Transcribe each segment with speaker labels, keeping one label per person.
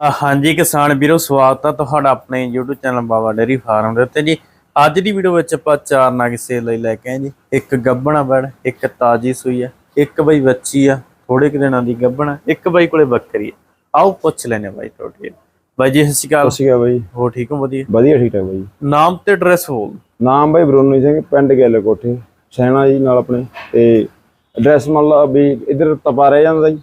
Speaker 1: ਹਾਂਜੀ ਕਿਸਾਨ ਵੀਰੋ ਸਵਾਗਤ ਹੈ ਤੁਹਾਡਾ ਆਪਣੇ YouTube channel Baba dairy farm ਦੇ ਉੱਤੇ ਜੀ। ਅੱਜ ਦੀ ਵੀਡੀਓ ਵਿੱਚ ਆਪਾਂ ਚਾਰ ਨਗ ਸੇਲ ਲਈ ਲੈ ਕੇ ਆਏ ਜੀ। ਇੱਕ ਗੱਬਣਾ ਬੜ ਇੱਕ ਤਾਜੀ ਸੂਈ ਆ ਇੱਕ ਬਈ ਬੱਚੀ ਆ ਥੋੜੇ ਕੁ ਦਿਨਾਂ ਦੀ ਗੱਬਣਾ ਇੱਕ ਬਈ ਕੋਲੇ ਬੱਕਰੀ ਆ। ਆਓ ਪੁੱਛ ਲੈਨੇ ਬਾਈ ਤੁਹਾਡੇ ਬਾਈ ਜੀ ਸਤਿ ਸ਼੍ਰੀ ਅਕਾਲ।
Speaker 2: ਸਤਿ ਸ਼੍ਰੀ ਅਕਾਲ ਬਾਈ।
Speaker 1: ਹੋ ਠੀਕ ਹੋ? ਵਧੀਆ?
Speaker 2: ਵਧੀਆ ਠੀਕ ਠਾਕ ਬਾਈ।
Speaker 1: ਨਾਮ ਤੇ ਐਡਰੈਸ ਬੋਲ।
Speaker 2: ਨਾਮ ਬਾਈ ਬਰੋਨੀ ਸਿੰਘ ਪਿੰਡ ਗੈਲੇ ਕੋਠੇ। ਸੈਣਾ ਜੀ ਨਾਲ ਆਪਣੇ। ਤੇ ਐਡਰੈਸ ਮੰਨ ਲਾ ਵੀ ਇਧਰ ਤਪਾ ਰਹਿ ਜਾਂਦਾ ਜੀ।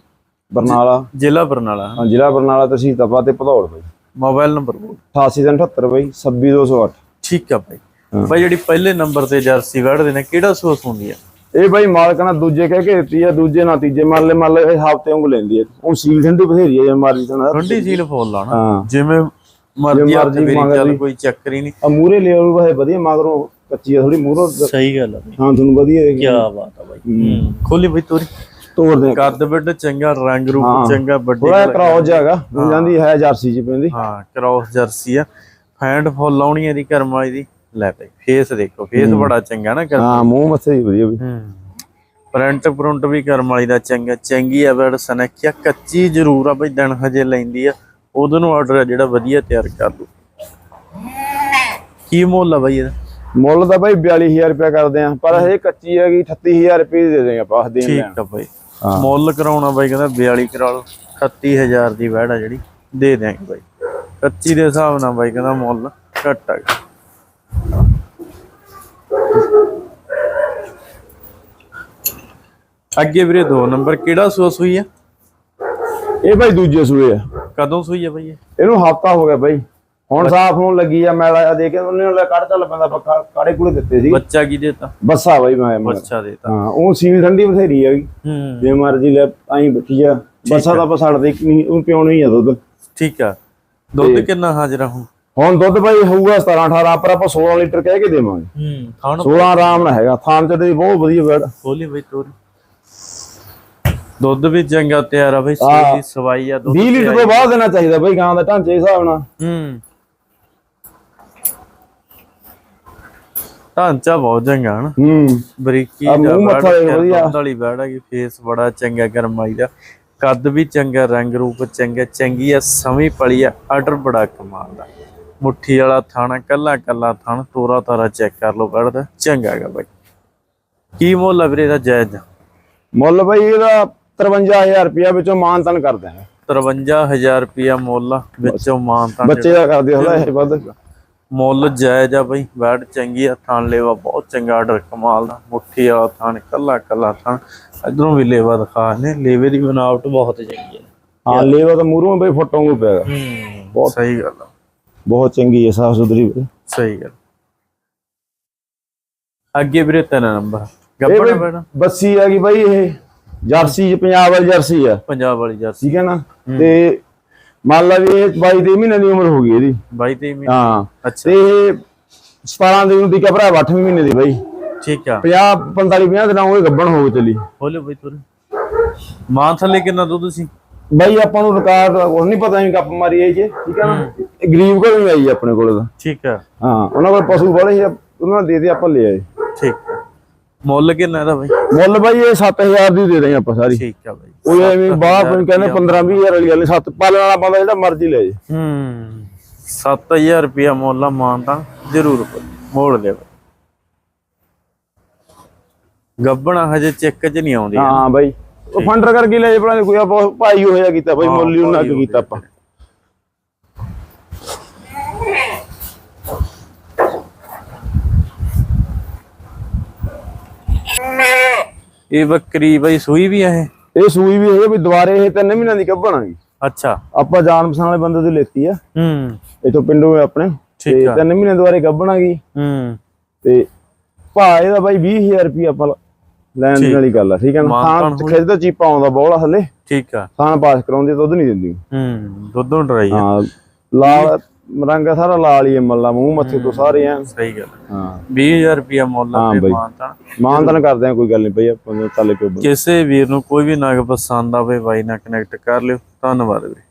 Speaker 2: ਬਰਨਾਲਾ।
Speaker 1: ਜ਼ਿਲ੍ਹਾ ਬਰਨਾਲਾ।
Speaker 2: ਹਾਂ ਜ਼ਿਲ੍ਹਾ ਬਰਨਾਲਾ ਤਹਿਸੀਲ ਤਪਾ ਤੇ ਭਦੌੜ ਬਾਈ।
Speaker 1: ਮੋਬਾਈਲ ਨੰਬਰ ਬੋਲ।
Speaker 2: 8878 ਬਾਈ 26208
Speaker 1: ਠੀਕ ਆ ਬਾਈ। ਬਾਈ ਜਿਹੜੀ ਪਹਿਲੇ ਨੰਬਰ ਤੇ ਜਰਸੀ ਵੜਦੇ ਨੇ ਕਿਹੜਾ ਸੋਸ ਹੁੰਦੀ ਆ?
Speaker 2: ਇਹ ਬਾਈ ਮਾਲਕ ਨਾਲ ਦੂਜੇ ਕਹਿ ਕੇ ਦਿੱਤੀ ਆ ਦੂਜੇ ਨਾਲ ਤੀਜੇ ਮੰਨ ਲੈ ਮੰਨ ਲੈ ਇਹ ਹਫ਼ਤੇ ਵਾਂਗੂ ਲੈਂਦੀ ਹੈ ਉਹ ਸੀਲ ਠੰਡੀ ਬਥੇਰੀ ਹੈ ਜੇ ਮਾਰੀ ਤਾਂ
Speaker 1: ਠੰਡੀ ਸੀਲ ਫੋਲ ਲਾਣਾ
Speaker 2: ਹਾਂ।
Speaker 1: ਜਿਵੇਂ ਮਰਜ਼ੀ ਆ
Speaker 2: ਮਰਜ਼ੀ
Speaker 1: ਮੇਰੀ
Speaker 2: ਮੰਗ
Speaker 1: ਚੱਲ। ਕੋਈ ਚੱਕਰ ਹੀ ਨਹੀਂ।
Speaker 2: ਆ ਮੂਰੇ ਲੈ ਉਹ ਵਾਹੇ ਵਧੀਆ ਮਗਰੋਂ ਕੱਚੀ ਆ ਥੋੜੀ ਮੂਰੋਂ
Speaker 1: ਸਹੀ ਗੱਲ ਆ
Speaker 2: ਹਾਂ ਤੁਹਾਨੂੰ ਵਧੀਆ
Speaker 1: ਕੀ ਬਾਤ ਆ ਬਾਈ। ਖੋਲੀ ਬਈ ਤੋਰੀ।
Speaker 2: ਤੋੜ ਦੇ
Speaker 1: ਕੱਦ ਬਿੱਡ ਚੰਗਾ ਰੰਗ
Speaker 2: ਹਾਂ।
Speaker 1: ਰੂਪ ਚੰਗਾ ਵੱਡੀ
Speaker 2: ਥੋੜਾ ਕਰਾਉ ਜਾਗਾ ਹੋ ਜਾਂਦੀ ਹੈ ਜਰਸੀ ਚ ਪੈਂਦੀ।
Speaker 1: ਹਾਂ ਕ੍ਰਾਸ ਜਰਸੀ ਆ। ਫੈਂਡ ਫੁੱਲ ਕਰਮ ਵਾਲੀ ਦੀ ਲੈ ਬਈ ਫੇਸ ਦੇਖੋ ਫੇਸ ਬੜਾ ਚੰਗਾ ਨਾ ਕਰ
Speaker 2: ਹਾਂ ਮੂੰਹ ਮੱਥੇ ਵੀ ਵਧੀਆ
Speaker 1: ਹੂੰ। ਪ੍ਰਿੰਟ ਪ੍ਰਿੰਟ ਵੀ ਕਰਮ ਵਾਲੀ ਦਾ ਚੰਗਾ ਚੰਗੀ ਆ ਬੜ ਸਨਖਿਆ ਕੱਚੀ ਜ਼ਰੂਰ ਆ ਬਈ ਦਿਨ ਹਜੇ ਲੈਂਦੀ ਆ। ਉਦੋਂ ਨੂੰ ਆਰਡਰ ਆ ਜਿਹੜਾ ਵਧੀਆ ਤਿਆਰ ਕਰ ਲੂ ਕੀ ਮੁੱਲ ਆ ਬਈ ਇਹਦਾ?
Speaker 2: ਮੁੱਲ ਤਾਂ ਬਾਈ 42000 ਰੁਪਏ ਕਰਦੇ ਆ ਪਰ ਇਹ ਕੱਚੀ ਹੈਗੀ 38000 ਰੁਪਏ ਦੀ ਦੇ ਦੇਂਗੇ ਆਪਾਂ ਦੇਣ
Speaker 1: ਠੀਕ ਆ ਬਾਈ। ਮੁੱਲ ਕਰਾਉਣਾ ਬਾਈ ਕਹਿੰਦਾ 42 ਕਰਾ ਲਓ 38000 ਦੀ ਵਹਿੜ ਆ ਜਿਹੜੀ ਦੇ ਦਿਆਂਗੇ ਬਾਈ। ਕੱਚੀ ਦੇ ਹਿਸਾਬ ਨਾਲ ਬਾਈ ਕਹਿੰਦਾ ਮੁੱਲ ਘੱਟ ਆ। ਅੱਗੇ ਵੀਰੇ ਦੋ ਨੰਬਰ ਕਿਹੜਾ ਸੂਆ ਸੂਈ ਆ?
Speaker 2: ਇਹ ਬਾਈ ਦੂਜੇ ਸੂਏ ਆ।
Speaker 1: ਕਦੋਂ ਸੂਈ ਆ ਬਾਈ ਇਹ?
Speaker 2: ਇਹਨੂੰ ਹਫਤਾ ਹੋ ਗਿਆ ਬਾਈ। ਹੁਣ ਸਾਫ਼ ਹੋਣ ਲੱਗੀ ਆ ਮੈਲਾ ਦੇ ਕੇ ਉਹਨੇ ਲੈ ਕੱਢ ਚੱਲ ਪੈਂਦਾ ਪੱਕਾ ਕਾੜੇ ਕੂੜੇ ਦਿੱਤੇ ਸੀ।
Speaker 1: ਬੱਚਾ ਕੀ ਦੇਤਾ?
Speaker 2: ਬੱਸਾ ਬਾਈ ਮੈਂ
Speaker 1: ਬੱਚਾ ਦੇਤਾ।
Speaker 2: ਹਾਂ ਉਹ ਸੀਲ ਠੰਡੀ ਬਥੇਰੀ ਹੈਗੀ
Speaker 1: ਹੂੰ।
Speaker 2: ਜੇ ਮਰਜ਼ੀ ਲੈ ਆਈ ਬੱਠੀ ਆ। ਬੱਸਾ ਛੱਡਦੇ ਹੀ ਨਹੀਂ ਉਹ ਪਿਉਣਾ ਹੀ ਆ ਦੁੱਧ।
Speaker 1: ਠੀਕ ਆ। ਦੁੱਧ ਕਿੰਨਾ ਹਾਜ਼ਰ ਹੁਣ?
Speaker 2: ਹੁਣ ਦੁੱਧ ਬਾਈ ਹੋਊਗਾ 17 18 ਪਰ ਆਪਾਂ 16 ਲੀਟਰ ਕਹਿ ਕੇ ਦੇਵਾਂਗੇ।
Speaker 1: ਹੂੰ ਖਾਣ
Speaker 2: 16 ਆਰਾਮ ਨਾਲ ਹੈਗਾ ਥਾਨ ਚ ਤੇ ਬਹੁਤ ਵਧੀਆ ਬੈਡ
Speaker 1: ਖੋਲੀ ਬਈ ਤੋਰ। ਦੁੱਧ ਵੀ ਚੰਗਾ ਤਿਆਰ ਆ ਬਈ ਦੀ ਸਵਾਈ ਆ ਦੁੱਧ
Speaker 2: 20 ਲੀਟਰ ਤੋਂ ਬਾਅਦ ਦੇਣਾ ਚਾਹੀਦਾ ਬਾਈ ਗਾਂ ਦਾ ਢਾਂਚੇ ਦੇ ਹਿਸਾਬ ਨਾਲ।
Speaker 1: ਹੂੰ। ਢਾਂਚਾ ਬਹੁਤ ਚੰਗਾ ਹਨ।
Speaker 2: ਹੂੰ।
Speaker 1: ਬਰੀਕੀ
Speaker 2: ਆ ਮੂੰਹ
Speaker 1: ਦਾ
Speaker 2: ਮੱਥਾ ਵਧੀਆ।
Speaker 1: ਵਾਲੀ ਬੈੜ ਹੈਗੀ ਫੇਸ ਬੜਾ ਚੰਗਾ ਗਰਮਾਈ ਦਾ। ਕੱਦ ਵੀ ਚੰਗਾ ਰੰਗ ਰੂਪ ਚੰਗਾ ਚੰਗੀ ਆ ਸਮੀ ਪਲੀ ਆ ਆਰਡਰ ਬੜਾ ਕਮਾਲ ਦਾ। ਮੁੱਠੀ ਵਾਲਾ ਥਾਣਾ ਕੱਲਾ ਕੱਲਾ ਥਣ ਤੋਰਾ ਤਾਰਾ ਚੈੱਕ ਕਰ ਲਓ ਬੈੜ ਦਾ ਚੰਗਾ ਹੈਗਾ ਬਾਈ। ਕੀ ਮੁੱਲ ਆ ਵੀਰੇ ਦਾ ਜਾਇਜ਼?
Speaker 2: ਮੁੱਲ ਬਾਈ ਇਹਦਾ 53000 ਰੁਪਇਆ ਵਿੱਚੋਂ ਮਾਨ ਤਨ ਕਰਦੇ ਆ
Speaker 1: 53000 ਰੁਪਿਆ ਮੁੱਲ ਵਿੱਚੋਂ ਮਾਨਤਾ
Speaker 2: ਬੱਚੇ ਦਾ ਕਰਦੇ ਹਲਾ ਇਹ ਵੱਧ।
Speaker 1: ਮੁੱਲ ਜਾਇਜ਼ ਆ ਬਈ ਬੈਡ ਚੰਗੀ ਆ ਥਾਣ ਲੇਵਾ ਬਹੁਤ ਚੰਗਾ ਆਰਡਰ ਕਮਾਲ ਦਾ ਮੁੱਠੀ ਵਾਲਾ ਥਾਣ ਕੱਲਾ ਕੱਲਾ ਥਾਣ ਇਧਰੋਂ ਵੀ ਲੇਵਾ ਦਿਖਾ ਨੇ ਲੇਵੇ ਦੀ ਬਣਾਵਟ ਬਹੁਤ ਚੰਗੀ ਹੈ
Speaker 2: ਹਾਂ ਲੇਵਾ ਤਾਂ ਮੂਰੋਂ ਬਈ ਫਟੋਂਗੂ ਪਿਆ ਗਾ।
Speaker 1: ਬਹੁਤ ਸਹੀ ਗੱਲ ਆ।
Speaker 2: ਬਹੁਤ ਚੰਗੀ ਹੈ ਸਾਫ਼ ਸੁਥਰੀ।
Speaker 1: ਸਹੀ ਗੱਲ। ਅੱਗੇ ਵੀਰੇ ਤਿੰਨ ਨੰਬਰ ਗੱਬੜ ਬੈਣਾ
Speaker 2: ਬੱਸੀ ਹੈਗੀ ਬਾਈ ਇਹ ਜਰਸੀ ਪੰਜਾਬ ਵਾਲੀ ਜਰਸੀ ਆ।
Speaker 1: ਪੰਜਾਬ ਵਾਲੀ ਜਰਸੀ।
Speaker 2: ਠੀਕ ਹੈ ਨਾ? ਤੇ ਮੰਨ ਲਾ ਵੀ ਇਹ 22 ਦੇ ਮਹੀਨੇ ਦੀ ਉਮਰ ਹੋ ਗਈ ਇਹਦੀ।
Speaker 1: 22 ਤੇ ਮਹੀਨੇ।
Speaker 2: ਹਾਂ।
Speaker 1: ਅੱਛਾ।
Speaker 2: ਤੇ ਇਹ 17 ਦਿਨ ਦੀ ਕਪੜਾ 8ਵੇਂ ਮਹੀਨੇ ਦੀ ਬਾਈ।
Speaker 1: ਠੀਕ ਆ।
Speaker 2: 50 45 50 ਦਿਨਾਂ ਉਹ ਗੱਬਣ ਹੋ ਚਲੀ।
Speaker 1: ਬੋਲੇ ਬਈ ਤੁਰ। ਮਾਂ ਥੱਲੇ ਕਿੰਨਾ ਦੁੱਧ ਸੀ?
Speaker 2: ਬਾਈ ਆਪਾਂ ਨੂੰ ਰਿਕਾਰਡ ਉਹ ਨਹੀਂ ਪਤਾ ਨਹੀਂ ਕੱਪ ਮਾਰੀ ਇਹ ਜੇ। ਠੀਕ ਹੈ। ਨਾ ਗਰੀਬ ਕੋਲ ਵੀ ਆਈ ਆਪਣੇ ਕੋਲ ਤਾਂ।
Speaker 1: ਠੀਕ ਆ।
Speaker 2: ਹਾਂ ਉਹਨਾਂ ਕੋਲ ਪਸ਼ੂ ਬੜੇ ਸੀ ਉਹਨਾਂ ਨੇ ਦੇ ਦੇ ਆਪਾਂ ਲੈ ਆਏ।
Speaker 1: ਠੀਕ। ਆ। ਮੁੱਲ ਕਿੰਨਾ ਇਹਦਾ ਬਈ?
Speaker 2: ਮੁੱਲ ਬਾਈ ਇਹ 7000 ਦੀ ਦੇ ਦੇਂਗੇ ਆਪਾਂ ਸਾਰੀ।
Speaker 1: ਠੀਕ ਆ ਬਈ।
Speaker 2: ਉਹ ਐਵੇਂ ਬਾਹਰ ਕੋਈ ਕਹਿੰਦੇ 15 20000 ਵਾਲੀ ਗੱਲ ਨਹੀਂ ਸੱਤ ਪਾਲਣ ਵਾਲਾ ਬੰਦਾ ਜਿਹੜਾ ਮਰਜ਼ੀ ਲੈ ਜੇ।
Speaker 1: ਹੂੰ 7000 ਰੁਪਿਆ ਮੁੱਲ ਆ ਮਾਨ ਤਾਂ ਜ਼ਰੂਰ ਮੋੜ ਲਿਓ ਗੱਬਣਾ ਹਜੇ ਚੈੱਕ 'ਚ ਨਹੀਂ ਆਉਂਦੀ।
Speaker 2: ਹਾਂ ਬਾਈ ਉਹ ਫੰਡਰ ਕਰਕੇ ਲੈ ਜੇ ਭਲਾ ਕੋਈ ਆਪਾਂ ਭਾਈ ਹੋਇਆ ਕੀਤਾ ਬਾਈ ਮੁੱਲ ਹੀ ਉਹਨਾਂ ਕੀਤਾ ਆਪਾਂ।
Speaker 1: ਇਹ ਬੱਕਰੀ ਬਈ ਸੂਈ ਵੀ ਆ ਇਹ?
Speaker 2: ਸੂਈ ਵੀ ਹੈ ਵੀ ਦੁਬਾਰੇ ਇਹ ਤਿੰਨ ਮਹੀਨਿਆਂ ਦੀ ਕੱਢਣਾਗੀ
Speaker 1: ਅੱਛਾ।
Speaker 2: ਆਪਾਂ ਜਾਣ ਪਛਾਣ ਵਾਲੇ ਬੰਦੇ ਤੋਂ ਲੈਤੀ ਆ।
Speaker 1: ਹੂੰ।
Speaker 2: ਇਥੋਂ ਪਿੰਡੋਂ ਆਪਣੇ।
Speaker 1: ਠੀਕ
Speaker 2: ਤੇ
Speaker 1: ਆ।
Speaker 2: ਤਿੰਨ ਮਹੀਨੇ ਦੁਬਾਰੇ ਕੱਢਣਾਗੀ।
Speaker 1: ਹੂੰ।
Speaker 2: ਤੇ ਭਾ ਇਹਦਾ ਬਾਈ 20000 ਰੁਪਏ ਆਪਾਂ ਲੈਣ ਦੀ ਵਾਲੀ ਗੱਲ ਆ ਠੀਕ ਹੈ ਨਾ?
Speaker 1: ਮਾਨ
Speaker 2: ਥਾਂ ਖਿੱਚ ਤਾਂ ਚੀਪਾ ਆਉਂਦਾ ਬੋਲਾ ਥੱਲੇ
Speaker 1: ਠੀਕ ਆ।
Speaker 2: ਥਾਂ ਪਾਸ ਕਰਾਉਂਦੇ ਦੁੱਧ ਨਹੀਂ ਦਿੰਦੀ।
Speaker 1: ਹੂੰ ਦੁੱਧੋਂ ਡਰਾਈ ਆ।
Speaker 2: ਹਾਂ ਲਾਲ ਰੰਗ ਸਾਰਾ ਲਾਲ ਹੀ ਹੈ ਮੱਲਾ ਮੂੰਹ ਮੱਥੇ ਤੋਂ ਸਾਰੇ ਆ
Speaker 1: ਸਹੀ ਗੱਲ
Speaker 2: ਹਾਂ।
Speaker 1: 20000 ਰੁਪਿਆ ਮੁੱਲ ਆ ਤੇ
Speaker 2: ਬਈ।
Speaker 1: ਮਾਨ ਤਾਂ
Speaker 2: ਮਾਨਤਨ ਕਰਦੇ ਆ ਕੋਈ ਗੱਲ ਨਹੀਂ ਬਈ ਆਪਾਂ ਚੱਲ ਕੇ
Speaker 1: ਕਿਸੇ ਵੀਰ ਨੂੰ ਕੋਈ ਵੀ ਨਗ ਪਸੰਦ ਆਵੇ ਬਾਈ ਨਾਲ ਕਨੈਕਟ ਕਰ ਲਿਓ। ਧੰਨਵਾਦ ਵੀਰੇ।